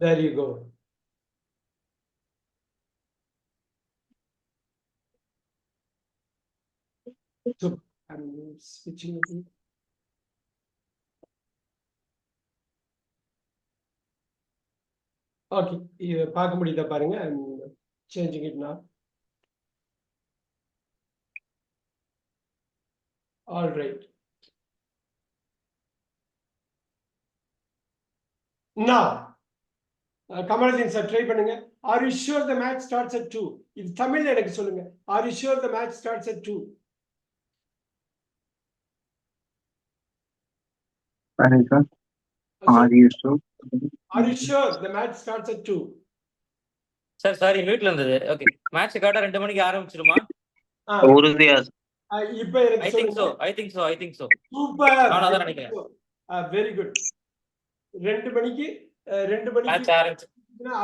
there you go so i'm switching it. Okay இது பார்க்க முடியுதா பாருங்க changing it now all right now Kamaludeen sir try பண்ணுங்க. Are you sure the match starts at two இது தமிழ்ல எனக்கு சொல்லுங்க. Are you sure the match starts at two sir sorry மியூட்ல இருந்தது. ஓகே மேட்ச் கரெக்டா ரெண்டு மணிக்கு ஆரம்பிச்சிருமா? உறுதியா இப்போ எனக்கு ஐ திங்க் சோ சொல்லுங்க. I think so I think so super நானும் அதான் நினைக்கிறேன். வெரி குட் ரெண்டு மணிக்கு ரெண்டு மணிக்கு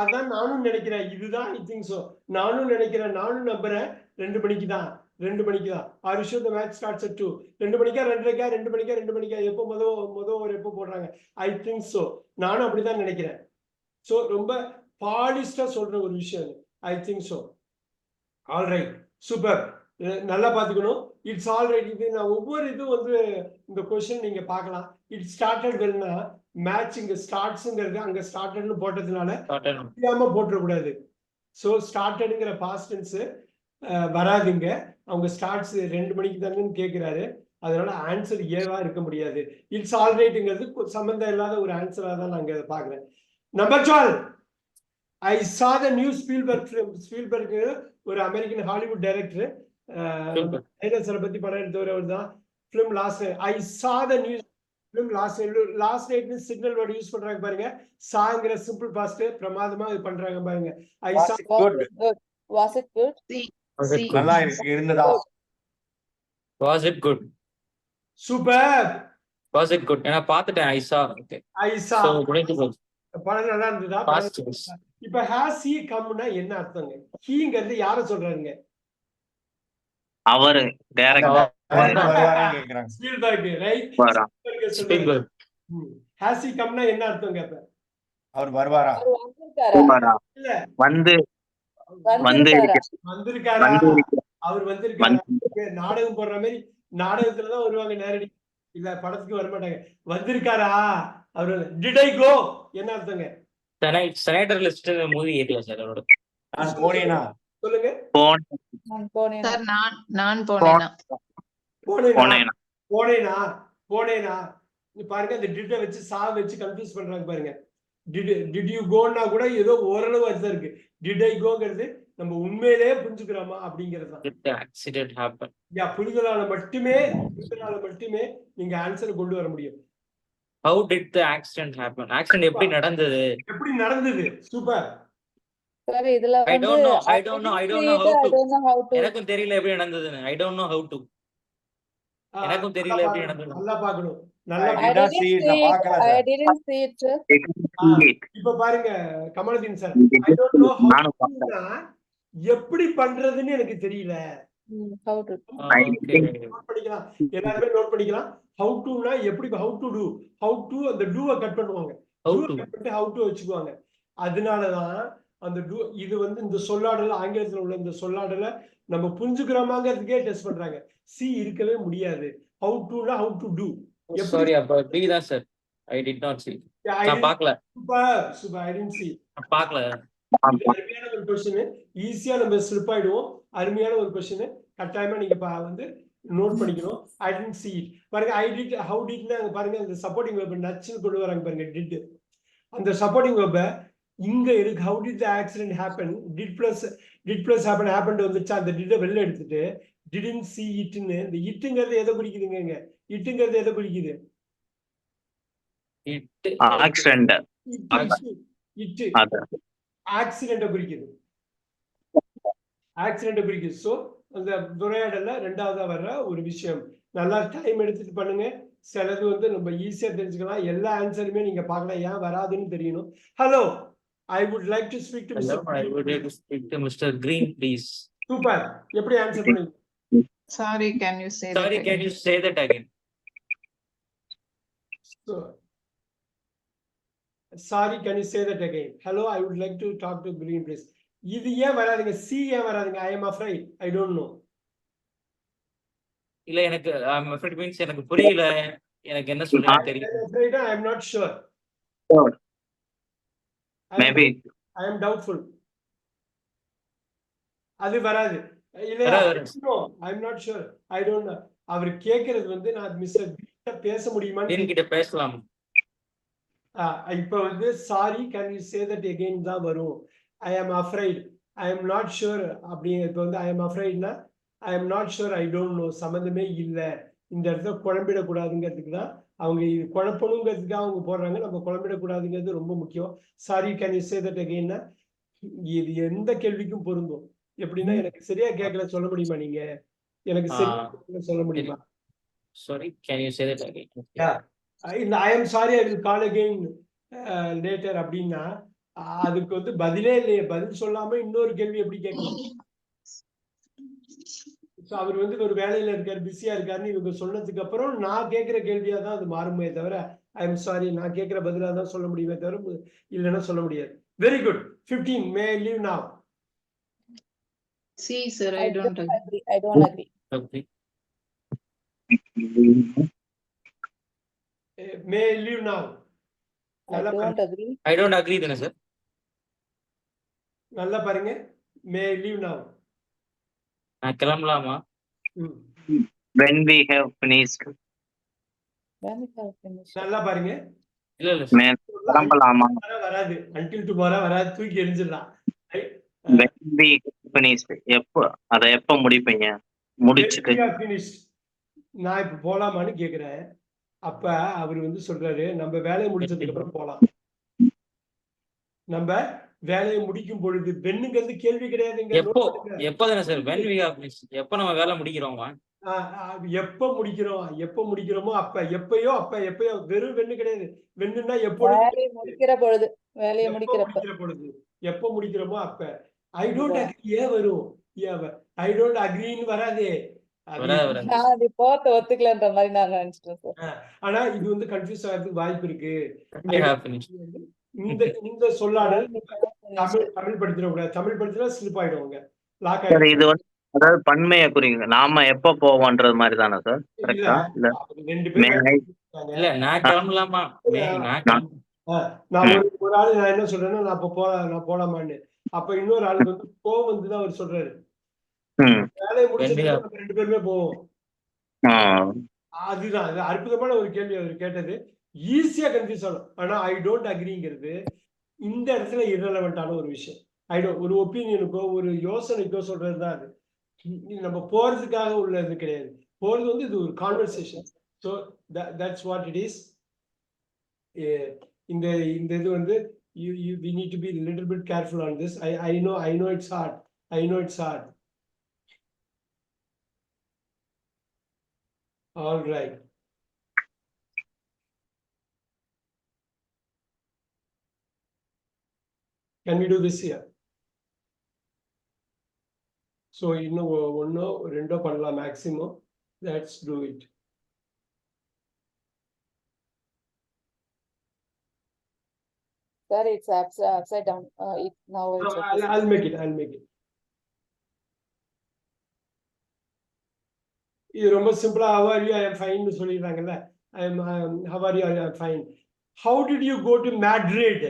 அதான் நானும் நினைக்கிறேன். இதுதான் ஐ திங்க் சோ நானும் நினைக்கிறேன் நானும் நம்புறேன். ரெண்டு மணிக்கு தான். ரெண்டு மணிக்கு தான். Are sure the match starts at two ரெண்டு மணிக்கா ரெண்டரைக்கா ரெண்டு மணிக்கா ரெண்டு மணிக்கா? எப்போ முத முத ஒரு எப்போ போடுறாங்க? ஐ திங்க் சோ நானும் அப்படிதான் நினைக்கிறேன். சோ ரொம்ப பாலிஸ்டா சொல்ற ஒரு விஷயம் I think so all right super நல்லா பாத்துக்கணும் இட்ஸ் ஆல் ரைட் இது நான் ஒவ்வொரு இதுவும் வந்து இந்த கொஸ்டின் நீங்க பார்க்கலாம். இட் ஸ்டார்டட் வெல்னா மேட்ச் இங்க ஸ்டார்ட்ஸ்ங்கிறது அங்க ஸ்டார்டட்னு போட்டதுனால. தெரியாம போட்டுறக்கூடாது. ஸோ ஸ்டார்டடுங்கிற பாஸ்ட் டென்ஸ் வராதுங்க. அவங்க ஸ்டார்ட்ஸ் ரெண்டு மணிக்கு தானேன்னு கேட்குறாரு அதனால ஆன்சர் ஏவா இருக்க முடியாது. இட்ஸ் ஆல்ரைட்டுங்கிறது சம்மந்தம் இல்லாத ஒரு ஆன்சரா தான் நான் இதை பார்க்குறேன். Number twelve I saw the new Spielberg Spielberg ஒரு அமெரிக்கன் ஹாலிவுட் டைரக்டர். டைனோசரை பத்தி படம் எடுத்தவர் தான் film last I saw the news film last last நைட்னு signal word use பண்றாங்க பாருங்க. சாங்கிற சிம்பிள் பாஸ்ட் பிரமாதமா இது பண்றாங்க பாருங்க. ஐ சா? Was it good? நல்லா இருந்ததா Was it good? Super Was it good? ஏன்னா பார்த்துட்டேன் ஐ சா ஐ சா சோ படம் நல்லா இருந்ததா? பாஸ்ட் இப்ப ஹேஸ் ஹீ கம்னா என்ன அர்த்தங்க? ஹீங்கிறது யார சொல்றாருங்க அவரு டைரக்டா வருவாரான்னு கேக்குறாங்க ஸ்பீல்பர்க் ரைட் வரா ஸ்பீல்பர்க் ஹேஸ் ஹீ கம்னா என்ன அர்த்தங்க இப்ப அவர் வருவாரா? அவர் வந்து வந்து வந்திருக்காரா? அவர் வந்திருக்காரா? வந்து. நாடகம் போடுற மாதிரி நாடகத்துலதான் வருவாங்க நேரடி. இல்ல படத்துக்கு வர மாட்டாங்க வந்திருக்காரா? அவரு டிட் ஐ கோ என்ன அர்த்தங்க? செனேட்டர் லிஸ்ட் மூவி ஏறியா சார் அவரோட. சொல்லுங்க. போனேனா? சார் நான் நான் போனேனா? போனேனா? போனேனா. போனேனா? போனேனா? இங்க பாருங்க அந்த டிட்ட வச்சு சா வச்சு கன்ஃபியூஸ் பண்றாங்க பாருங்க. டிட் யூ கோன்னா கூட ஏதோ ஓரளவு அர்த்தம் இருக்கு. டிட் ஐ கோங்கிறது நம்ம உண்மையிலேயே புரிஞ்சுக்கிறோமா அப்படிங்கிறது தான்? யா புரிதலால மட்டுமே புரிதலால மட்டுமே நீங்க ஆன்சர் கொண்டு வர முடியும். The accident happen? Accident எப்படி நடந்தது? எப்படி நடந்தது? சூப்பர் இதுல. எனக்கும் தெரியல எப்படி நடந்ததுன்னு. I don't know how to எனக்கும் தெரியல எப்படி நடந்தது. நல்லா பார்க்கணும். நல்லா நான் பார்க்கல. இப்ப பாருங்க Kamaludeen sir I don't know. எப்படி பண்றதுன்னு எனக்கு தெரியல. to. I Okay. நோட் பண்ணிக்கலாம். எல்லாருமே நோட் பண்ணிக்கலாம். ஹவு டுனா எப்படி how to two how to அந்த டூவை கட் பண்ணுவாங்க? கட் ஹவு டு வச்சுக்குவாங்க. அதனாலதான் அந்த டூ இது வந்து இந்த சொல்லாடல ஆங்கிலத்துல உள்ள இந்த சொல்லாடல நம்ம புரிஞ்சுக்கிறோமாங்கிறதுக்கே டெஸ்ட் பண்றாங்க. சி இருக்கவே முடியாது. ஹவு டுனா ஹவு டு டூ சாரி அப்ப பி தான் sir I did not see. நான் பார்க்கல. Super super I didn't see நான் பார்க்கல. அருமையான ஒரு கொஸ்டின் ஈஸியா நம்ம ஸ்லிப் ஆயிடுவோம். அருமையான ஒரு கொஸ்டின் கட்டாயமா நீங்க பா- வந்து நோட் பண்ணிக்கணும். ஐ டென்ட் சி இட் பாருங்க ஐ டிட் ஹவு டிட்னா பாருங்க இந்த சப்போர்ட்டிங் வெப் நச்சுன்னு கொண்டு வராங்க பாருங்க டிட் அந்த சப்போர்ட்டிங் வெப்ப இங்க இருக்கு. How did the accident happen did plus did plus happen happen வந்துச்சு? அந்த டிட்டை வெளில எடுத்துட்டு டிடின் சி இட்னு இந்த இட்டுங்கிறது எதை குறிக்குதுங்க இங்க? இட்டுங்கிறது எதை குறிக்குது? இட்டு ஆக்சிடென்ட்டை குறிக்குது. ஆக்சிடென்ட்டை குறிக்குது. ஸோ அந்த உரையாடல்ல ரெண்டாவதா வர்ற ஒரு விஷயம். நல்லா டைம் எடுத்துட்டு பண்ணுங்க. சிலது வந்து நம்ம ஈஸியா தெரிஞ்சுக்கலாம். எல்லா ஆன்சருமே நீங்க பார்க்கலாம். ஏன் வராதுன்னு தெரியணும். Hello I would like to speak to Hello, I would like to speak to Mr. Green, please. Super எப்படி ஆன்சர் பண்ணுங்க sorry can you say Sorry, can you say that again? Sorry can you say that again hello I would like to talk to Green please இது ஏன் வராதுங்க? See ஏன் வராதுங்க? I am afraid I don't know இல்ல எனக்கு means எனக்கு புரியல. எனக்கு என்ன சொல்றீங்க தெரியல. I am not sure Sure. Maybe I am doubtful அது வராது. இல்ல வராது, வராது. I am not sure I don't அவர் கேக்குறது வந்து நான் மிஸ்டர் பேச முடியுமான்னு என்கிட்ட பேசலாம். இப்ப வந்து sorry can you say that again தான் வரும். I am afraid I am not sure அப்படி இப்போ வந்து I am அஃப்ரைட்னா I am not sure I don't know சம்மந்தமே இல்லை. இந்த இடத்துல குழம்பிடக்கூடாதுங்கிறதுக்கு தான் அவங்க இது குழப்பணுங்கிறதுக்காக அவங்க போடுறாங்க. நம்ம குழம்பிடக்கூடாதுங்கிறது ரொம்ப முக்கியம். Sorry can you say that எகெயின்னா இது எந்த கேள்விக்கும் பொருந்தும். எப்படின்னா எனக்கு சரியா கேட்கல சொல்ல முடியுமா நீங்க? எனக்கு சரியா சொல்ல முடியுமா? Sorry can you say that again இந்த I am sorry I will call again later அப்படின்னா அதுக்கு வந்து பதிலே இல்லையே. பதில் சொல்லாம இன்னொரு கேள்வி எப்படி கேட்கலாம் So அவர் வந்து ஒரு வேலையில இருக்காரு பிஸியா இருக்காருன்னு இவங்க சொன்னதுக்கு அப்புறம் நான் கேட்கிற கேள்வியா தான் அது மாறுமே தவிர ஐ எம் சாரி நான் கேட்கிற பதிலா தான் சொல்ல முடியுமே தவிர இல்லைன்னா சொல்ல முடியாது very good 15 may leave now See, sir, I don't agree. agree. I don't agree. Okay may leave now I நல்லா பாருங்க don't agree. I don't agree தானே சார் நல்லா பாருங்க மே லீவ் now நான் கிளம்பலாமா? when we have finished. When we have finished. நல்லா பாருங்க. இல்ல இல்ல கிளம்பலாமா? வராது until tomorrow வராது. தூக்கி எரிஞ்சிடலாம். when we finished. எப்போ அத எப்போ முடிப்பீங்க? முடிச்சுட்டு. நான் இப்ப போலாமான்னு கேக்குறேன். அப்ப அவர் வந்து சொல்றாரு நம்ம வேலையை முடிச்சதுக்கு அப்புறம் போலாம். நம்ம வேலையை முடிக்கும் பொழுது பெண்ணுங்கிறது கேள்வி கிடையாதுங்க. எப்போ? எப்போ தானே சார்? வென் வி ஹேவ் எப்போ நம்ம வேலை முடிக்கிறோமா? எப்ப முடிக்கிறோம்? எப்ப முடிக்கிறோமோ அப்ப எப்பயோ அப்ப எப்பயோ. வெறும் வெண்ணு கிடையாது. வெண்ணுன்னா எப்பொழுது? வேலையை முடிக்கிற பொழுது. வேலையை முடிக்கிற பொழுது? எப்ப முடிக்கிறோமோ அப்ப. ஐ டோன்ட் அக்ரி ஏன் வரும். ஐ டோன்ட் அக்ரின்னு வராதே. ஆனா இது வந்து கன்ஃபியூஸ் ஆகிறதுக்கு வாய்ப்பு இருக்கு. We have finished இந்த இந்த சொல்லாடல் தமிழ் தமிழ் படிச்சிடக்கூடாது தமிழ் படிச்சா ஸ்லிப் ஆயிடுவாங்க. லாக் ஆயிடும் இது வந்து அதாவது பன்மையை குறிங்க. நாம எப்போ போவோன்றது மாதிரி தானே சார் கரெக்டா இல்ல ரெண்டு மே பேரும் இல்ல நான் கிளம்பலாமா? நான் ஒரு ஆளு நான் என்ன சொல்றேன்னா நான் அப்ப போல நான் போலாமான்னு. அப்ப இன்னொரு ஆளுக்கு வந்து கோவம் வந்து தான் அவர் சொல்றாரு. ம். வேலையை நம்ம ரெண்டு பேருமே போவோம். ஆ. அதுதான் அது அற்புதமான ஒரு கேள்வி அவர் கேட்டது. ஈஸியாக கன்ஃபியூஸ் ஆகும் ஆனால் ஐ டோன்ட் அக்ரிங்கிறது இந்த இடத்துல இரலவெண்ட்டான ஒரு விஷயம். ஐ டோன்ட் ஒரு ஒப்பீனியனுக்கோ ஒரு யோசனைக்கோ சொல்றது தான் அது. நம்ம போறதுக்காக உள்ளது கிடையாது. போறது வந்து இது ஒரு conversation so that's what it is இந்த இந்த இது வந்து you you we need to be little bit careful on this I I know I know it's hard I know it's hard all right Can we do this here? So இன்னும் ஒ- ஒண்ணோ ரெண்டோ பண்ணலாம் maximum let's do it Sir, it's upside, upside down. Uh, it now it's okay. I'll make it, I'll make it. இது ரொம்ப சிம்பிளா how are you I am fine னு சொல்லிடுறாங்கல்ல I am um, how are you I am fine. How did you go to Madrid?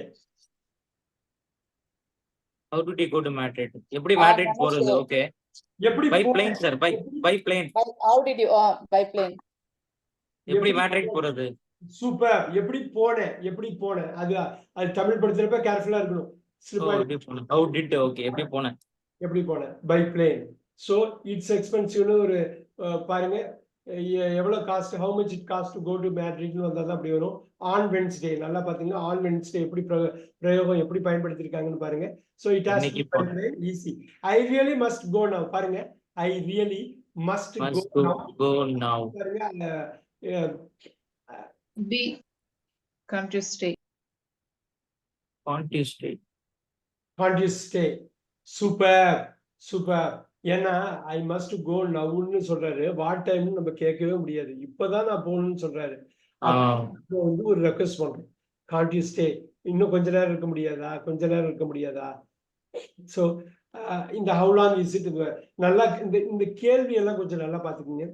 How did you go to Madrid எப்படி Madrid நான் போறது. Okay எப்படி by போன? Plane sir by by plane how did you, uh, by plane? எப்படி Madrid போறது? Super எப்படி போனேன் எப்படி போனேன் அது அது தமிழ் படிக்கிறப்ப கேர்ஃபுல்லா இருக்கணும். போனேன் ஹவு டிட் ஓகே எப்படி போனேன் எப்படி போனேன் பை பிளேன் ஸோ இட்ஸ் எக்ஸ்பென்சிவ்னு ஒரு அஹ், பாருங்க. எ- எவ்வளவு cost how much it cost to go to மேட்ரிட்னு வந்தால் தான் அப்படி வரும். ஆன் வென்ஸ்டே நல்லா பார்த்தீங்கன்னா ஆன் வென்ஸ்டே எப்படி பிர- பிரயோகம் எப்படி பயன்படுத்திருக்காங்கன்னு பாருங்க. ஸோ இட் ஹாஸ் போ- easy I really must go now பாருங்க. I really must go must go now go now. பாருங்க அந்த B, country stay. can't you stay can't you stay super super ஏன்னா ஐ மஸ்ட் கோ நவுன்னு சொல்றாரு. What டைம்னு நம்ம கேட்கவே முடியாது. இப்பதான் நான் போகணும்னு சொல்றாரு. வந்து ஒரு ரெக்வஸ்ட் பண்றோம் காண்ட் யூ ஸ்டே இன்னும் கொஞ்ச நேரம் இருக்க முடியாதா? கொஞ்ச நேரம் இருக்க முடியாதா? ஸோ இந்த ஹவு லாங் இஸ் இட் நல்லா இந்த இந்த கேள்வி எல்லாம் கொஞ்சம் நல்லா பார்த்துக்கோங்க.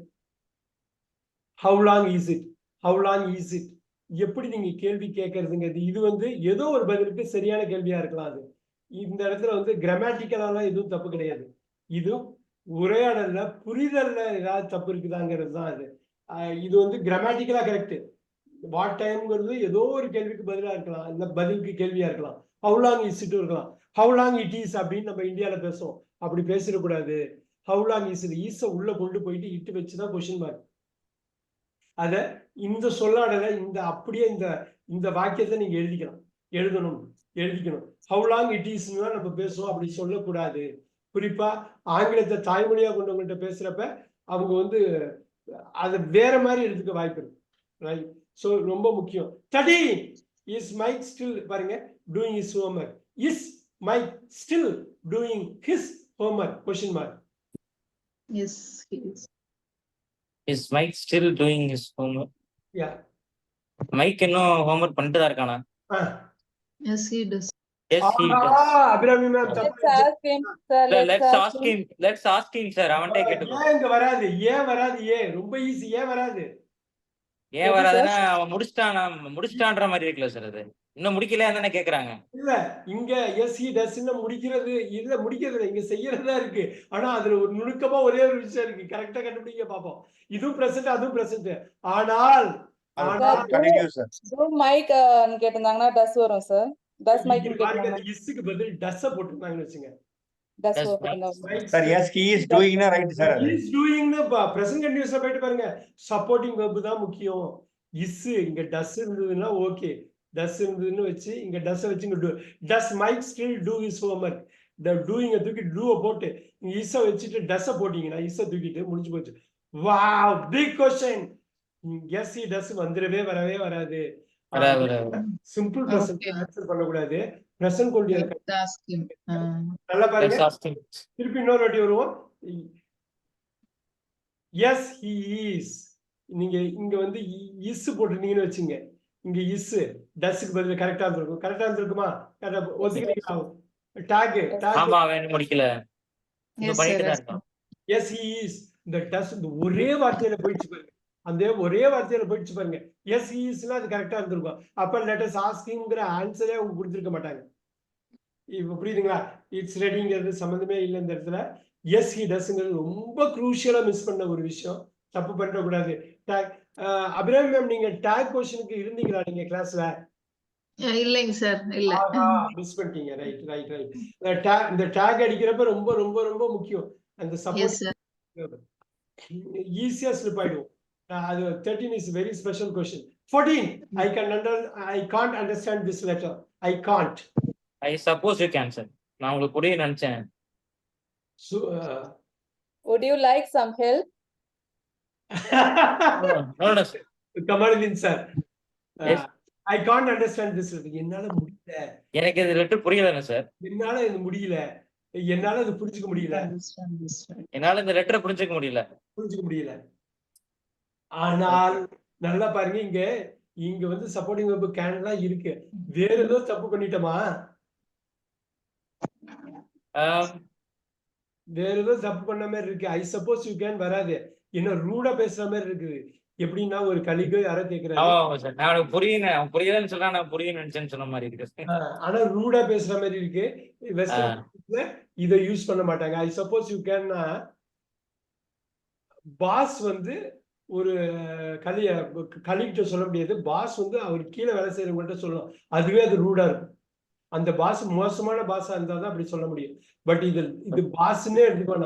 How long is it how long is it எப்படி நீங்க கேள்வி கேட்கறதுங்கிறது இது வந்து ஏதோ ஒரு பதிலுக்கு சரியான கேள்வியா இருக்கலாம் அது. இந்த இடத்துல வந்து கிராமட்டிக்கலாலாம் எதுவும் தப்பு கிடையாது. இது உரையாடல்ல புரிதல்ல ஏதாவது தப்பு இருக்குதாங்கிறது தான் அது இது வந்து கிராமட்டிக்கலா கரெக்ட் வாட் டைம்ங்கிறது ஏதோ ஒரு கேள்விக்கு பதிலா இருக்கலாம். இந்த பதிலுக்கு கேள்வியா இருக்கலாம். ஹவு லாங் இஸ் இருக்கலாம். ஹவு லாங் இட் இஸ் அப்படின்னு நம்ம இந்தியாவில் பேசுவோம். அப்படி பேசிடக்கூடாது. ஹவு லாங் இஸ் ஈஸை உள்ள கொண்டு போயிட்டு இட்டு வச்சு தான் கொஸ்டின் மார்க் அத இந்த சொல்லாடல இந்த அப்படியே இந்த இந்த வாக்கியத்தை நீங்க எழுதிக்கலாம். எழுதணும். எழுதிக்கணும். ஹவு லாங் இட் இஸ்ன்னு நம்ம பேசுவோம். அப்படி சொல்லக்கூடாது. குறிப்பா ஆங்கிலத்தை தாய்மொழியா கொண்டவங்கள்ட்ட பேசுறப்ப அவங்க வந்து அதை வேற மாதிரி எடுத்துக்க வாய்ப்பு இருக்கு. ரைட் ஸோ ரொம்ப முக்கியம். ஸ்டடி இஸ் மைக் ஸ்டில் பாருங்க doing is homework is Mike still doing his homework question mark is. Is Mike still doing is homework yeah Mike இன்னும் ஹோம்ஒர்க் பண்ணிட்டு தான் இருக்கானா Yes, he does. Yes he Abhirami ma'am Let's ask him, let's ask கேட்டுக்கோ ஏன் இங்க வராது? ஏன் வராது? ஏன்? ரொம்ப ஈஸி ஏன் வராது? ஏன் வராதுன்னா அவன் முடிச்சிட்டானா முடிச்சிட்டான்ற மாதிரி இருக்குல்ல சார் அது. இன்னும் முடிக்கலையா தானே கேக்குறாங்க. இல்ல இங்க எஸ் ஹி டஸ்ன்னு முடிக்கிறது இல்ல முடிக்கிறது இல்ல, இங்க செய்யறதா இருக்கு. ஆனா அதுல ஒரு நுணுக்கமா ஒரே ஒரு விஷயம் இருக்கு. கரெக்டா கண்டுபிடிக்க பாப்போம். இதுவும் பிரசன்ட் அதுவும் பிரசன்ட் ஆனால் ஆனால் continue sir Do mic uh, ன்னு கேட்டிருந்தாங்கன்னா டஸ் வரும் சார் டஸ் அந்த இஸ்ஸுக்கு பதில் வச்சுங்க டஸ் Does வரும் சார் எஸ் ஹி இஸ் டூயிங்னா ரைட் சார் அது இஸ் டூயிங்னு பிரசன்ட் கண்டினியூஸ்ல போயிட்டு பாருங்க. சப்போர்ட்டிங் வெப் தான் முக்கியம். இஸ் இங்க டஸ் இருந்ததுன்னா ஓகே டஸ் இருந்ததுன்னு வச்சு இங்க டஸ் வச்சு இங்க does Mike still do is homework இந்த டூயிங்க தூக்கி டூவை போட்டு இங்க இஸ்ஸ வச்சுட்டு டஸ்ஸ போட்டீங்கன்னா இஸ்ஸ தூக்கிட்டு முடிஞ்சு போச்சு. Wow big question yes see does வந்துடவே வரவே வராது. Simple present. ஆன்சர் பண்ணக்கூடாது. பிரசன்ட் கொண்டு நல்லா பாருங்க. திருப்பி இன்னொரு வாட்டி வருவோம். எஸ் ஹி இஸ் நீங்க இங்க வந்து இஸ் போட்டுட்டீங்கன்னு வச்சுங்க. இங்க இஸ் டஸ்க்கு பதில் கரெக்டா இருந்திருக்கும் கரெக்டா இருந்திருக்குமா கரெக்டா ஒத்துக்கிறீங்களா? டாக் டாக் ஆமா அவன் முடிக்கல. எஸ் ஹி இஸ் இந்த டஸ் இந்த ஒரே வார்த்தையில போயிடுச்சு பாருங்க. அந்த ஒரே வார்த்தையில போயிடுச்சு பாருங்க. எஸ் இஸ்னா அது கரெக்டா இருந்திருக்கும். அப்ப லெட்டஸ் ஆஸ்கிங்கிற ஆன்சரே அவங்க கொடுத்துருக்க மாட்டாங்க. இப்ப புரியுதுங்களா? இட்ஸ் ரெடிங்கிறது சம்மந்தமே இல்லை இந்த இடத்துல. எஸ் ஹி டஸ்ங்கிறது ரொம்ப குரூஷியலா மிஸ் பண்ண ஒரு விஷயம். தப்பு பண்ணக்கூடாது டேக் அபிராமி மேம் நீங்க டேக் கொஸ்டினுக்கு இருந்தீங்களா நீங்க கிளாஸ்ல இல்லைங்க சார் இல்ல. மிஸ் பண்ணிட்டீங்க. ரைட் ரைட் ரைட் இந்த டேக் அடிக்கிறப்ப ரொம்ப ரொம்ப ரொம்ப முக்கியம். அந்த சப்போர்ட் ஈஸியா ஸ்லிப் ஆயிடும் அஹ் அது thirteen is very special question fourteen I can under I can't understand this letter I can't I suppose you can sir நான் உங்களுக்கு புரிய நினைச்சேன். Would you like some help? No, no, sir. Kamaluddin sir. I can't understand this என்னால முடியல. எனக்கு இது letter புரியலங்க sir என்னால இது முடியல. என்னால இது புரிஞ்சுக்க முடியல. Understand this, right? என்னால இந்த லெட்டரை புரிஞ்சுக்க முடியல. புரிஞ்சுக்க முடியல. ஆனால் நல்லா பாருங்க இங்க இங்க வந்து சப்போர்ட்டிங் வெப் கேன்லாம் இருக்கு. வேற ஏதோ தப்பு பண்ணிட்டோமா? வேற ஏதோ தப்பு பண்ண மாதிரி இருக்கு. ஐ சப்போஸ் யூ கேன் வராது. என்ன ரூடா பேசுற மாதிரி இருக்குது. எப்படின்னா ஒரு கலிக்கோ யாரோ அவனுக்கு புரியுங்க புரியலன்னு சொன்னா நான் புரியும் நினைச்சேன்னு சொன்ன மாதிரி இருக்கு. ஆனா ரூடா பேசுற மாதிரி இருக்கு. வெஸ்டர்ன் இதை யூஸ் பண்ண மாட்டாங்க. ஐ சப்போஸ் யூ கேன்னா பாஸ் வந்து ஒரு கலிய கலிகிட்ட சொல்ல முடியாது. பாஸ் வந்து அவர் கீழே வேலை செய்யறவங்கள்ட்ட சொல்லலாம் அதுவே அது ரூடா இருக்கும். அந்த பாஸ் மோசமான பாஸா இருந்தா தான் அப்படி சொல்ல முடியும். பட் இது இது பாஸ்ன்னே எடுத்துக்கோ